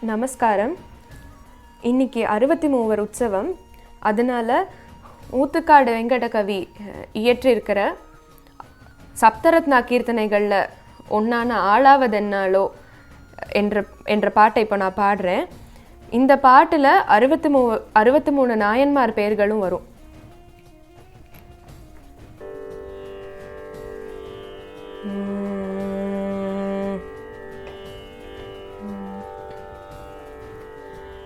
நமஸ்காரம். இன்னைக்கு அறுபத்தி மூவர் உற்சவம். அதனால் ஊத்துக்காடு வெங்கடகவி இயற்றிருக்கிற இயற்றியிருக்கிற சப்தரத்னா கீர்த்தனைகளில் ஒன்றான ஆளாவதென்னாலோ என்ற என்ற பாட்டை இப்போ நான் பாடுறேன். இந்த பாட்டில் அறுபத்தி மூ அறுபத்தி மூணு நாயன்மார் பெயர்களும் வரும். உம்.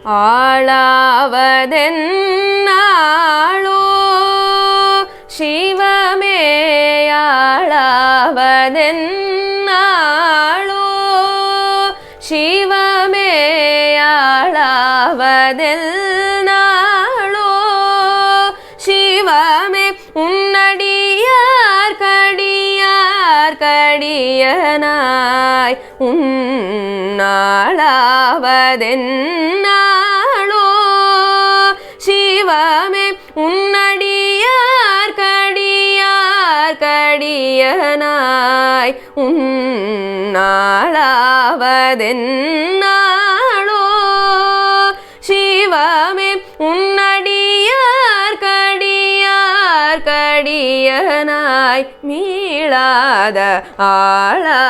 ஆளாவதென்னாளோ? சிவமே ஆளாவதென்னாளோ? சிவமே ஆளாவதென்னாளோ? சிவமே உன்னடியார் கடியார் கடியனாய் உன்னாளாவதென் சிவமே உன்னடியார் கடியார் கடியனாய் உன்னாளாவதென்னாளோ? சிவமே உன்னடியார் கடியார் கடியனாய் மீளாத ஆளாவதென்னாளோ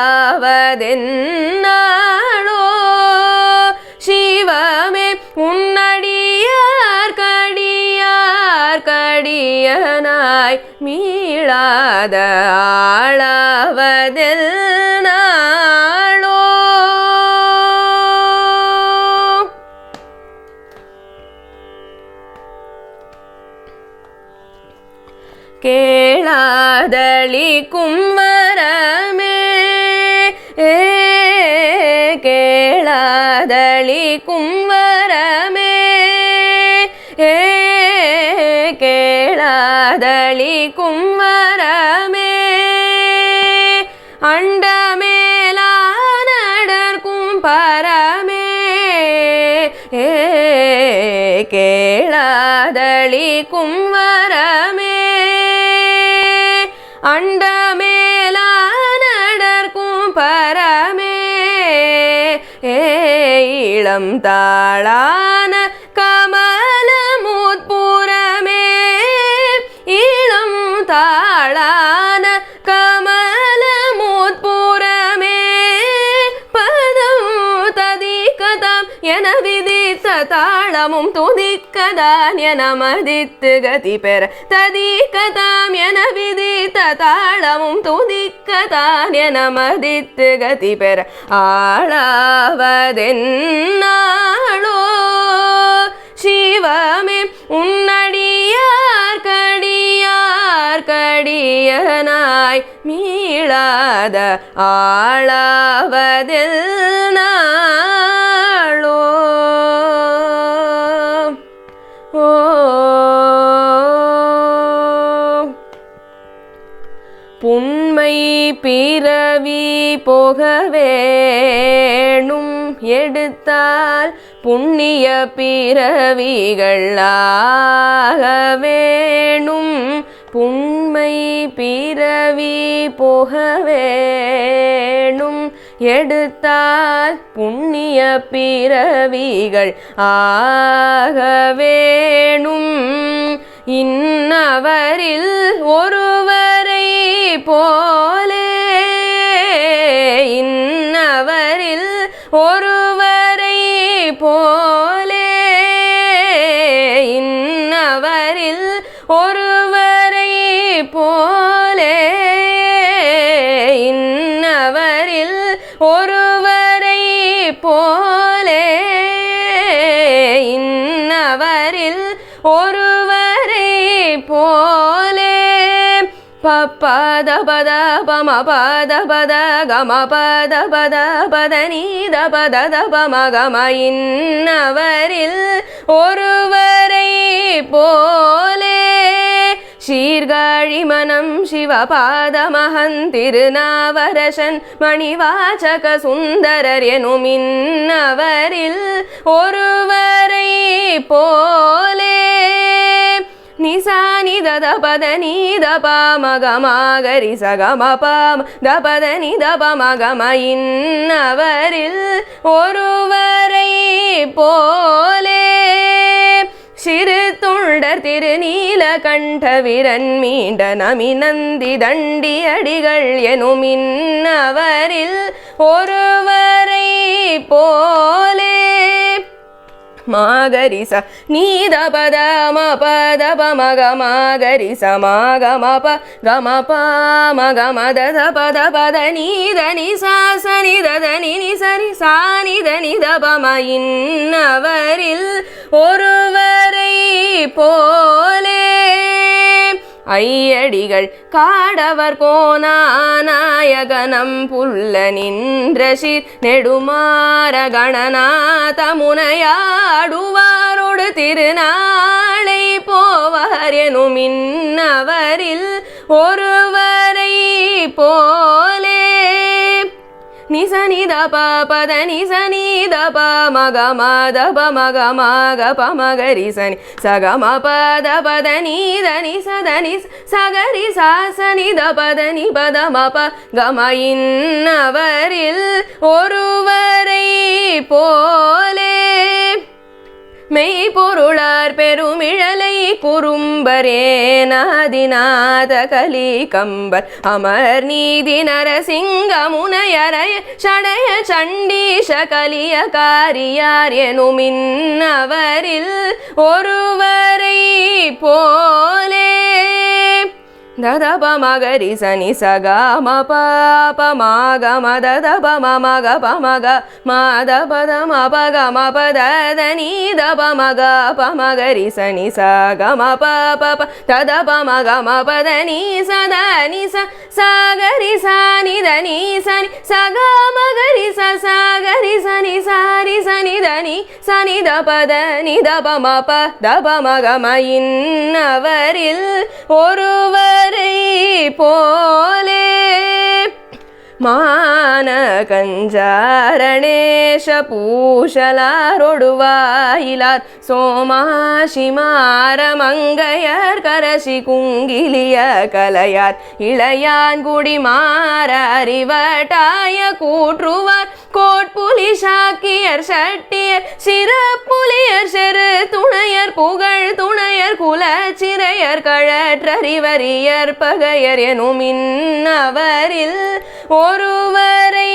கடியனாய் மீளாத ஆளாவதென்னாளோ கேளாதளிக்கும் வரமே கேளாதளிக்கும் வரமே அண்டமேலானடர்க்கும் பரமே ஏ கேளாதளிக்கும் வரமே அண்டமேலானடர்க்கும் பரமே ஏ இளம் தாளான தாளமும் துதிக்கதான் என மதித்து கதி பெற. ததிக்கதாம் என விதித்த தாளமும் துதிக்கதான் என மதித்து கதி பெற. ஆளாவதென்னாளோ? சிவமே உன்னடியார் கடியார் கடியனாய் மீளாத ஆளாவதில் நான் போக வேணும் எடுத்தால் புண்ணிய பிறவிகள் ஆக வேணும் புண்மை பிறவி போக வேணும் எடுத்தால் புண்ணிய பிறவிகள் ஆக வேணும் இன்னவரில் ஒரு பத பத பம பத பத கம பத பத பத நீத பத பம கம இன்னவரில் ஒருவரை போலே சீர்காழி மனம் சிவபாதமகன் திருநாவரசன் மணிவாச்சக சுந்தரர் எனும் இன்னவரில் ஒருவரை போலே நிசானி தத பத நீ தப மகமாகரி சகம பாம தபத நி தப மகம இன்னவரில் ஒருவரை போலே சிறு தொண்டர் திருநீல கண்ட கண்டவிரன் மீண்ட நமி நந்தி தண்டி அடிகள் எனும் இன்னவரில் ஒருவரை போலே மாகரிச நீத பத ம பத ப மக மாகரிச மாகம ப கம ப மக மத த பத பத நீத நி சா ச நி த த நி நி ச நி சா நி த நி த ப ம இன்னவரில் ஒருவரை போலே ஐயடிகள் காடவர் கோனாநாயகனம் புல்ல நின்ற சீர் நெடுமாற கணநாத முனையாடுவாரோடு திருநாளை போவார் எனும் இன்னவரில் ஒருவரை போ நிச நித ப பத நிச நித ப மக மத ப மக மக ப மக ரிசனி சக ம பத பத நீத நிச த நிச சகரி சாச நித பத நி பத ம ப கம இன்னவரில் ஒருவரை போலே மெய்ப்பொருளார் பெருமிழலை குறும்பரேநாதிநாத கலி கம்பர் அமர் நீதி நரசிங்க முனையரைய சடைய சண்டீஷ கலிய காரியார் எனுமின் அவரில் ஒருவரை போலே ததப மகரி சனி சக ம ப ப மாக ம ததப ம மக ப மக மத பத ம பக ம பத த நீ தப மக ப மகரி சனி சக ம ப ப ப ததப மக ம பத நீ சத நீ ச சாகரி சானி த நீ சனி சக மகரி ச சாகரி சனி சாரி சனி த நீ சனி த பத நி தப ம ப தப மக ம இன்னவரில் ஒருவரை போலே മാനകഞ്ചാരണേശ പൂശലാരൊടുവായിലാർ സോമാശിമാരമങ്കയർ കരശി കുങ്കിലിയ കലയാർ ഇളയാൻ കുടിമാര അറിവട്ടായ കൂട്ടുവാർ கோட்புலி சாக்கியர் சட்டியர் சிறப்புலியர் செரு துணையர் புகழ் துணையர் குல சிறையர் கழற்றறிவரியர் பகையர் எனும் இன்னவரில் ஒருவரை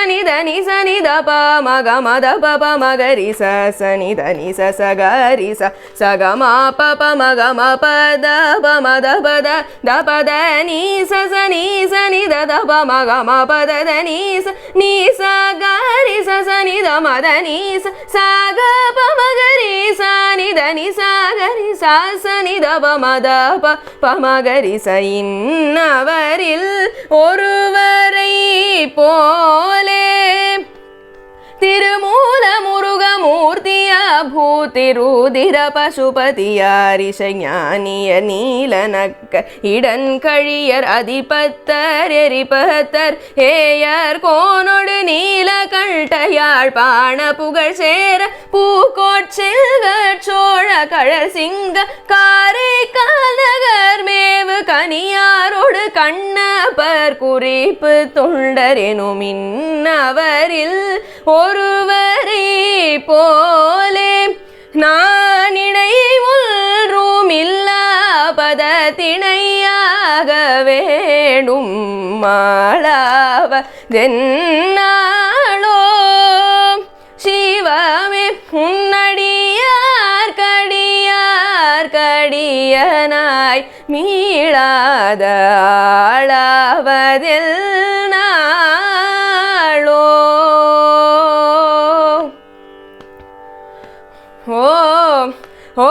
சசகாரி சசனி தனி சனி தப மக மத பப மகரி சசனி தனி சசகாரி ச சகமா பப மக ம பத ப மத பத த பத நீ சசனி சனி த தப மக ம பத த நீ ச நீ சகாரி சசனி த மத நீ ச சக ப மகரி சனி த நீ சகரி சசனி த ப மத ப ப மகரி ச இன்னவரில் ஒருவரை போலே திருமூல முருகமூர்த்திய பூதிருதிர பசுபதியாரிஷ ஞானிய நீலனக்க இடன் கழியர் அதிபத்தர் எரிபத்தர் ஏயர் கோனொடு நீல கண்டயாழ் பாண புகழ் சேர பூக்கோட்செல்க சோழ கழற் சிங்க காரை நகர் மேவு கனியா கனியாரோடு கண்ணபர் குறிப்பு தொண்டர் எனும் இன்னவரில் ஒருவரே போலே. நான் இணை ஒன்றும் இல்லாபத திணையாக வேணும் மாளாவ தென்னாளோ. சிவமே உன் கடியனாய் மீளாத ஆளாவதில் நாளோ ஓ ஓ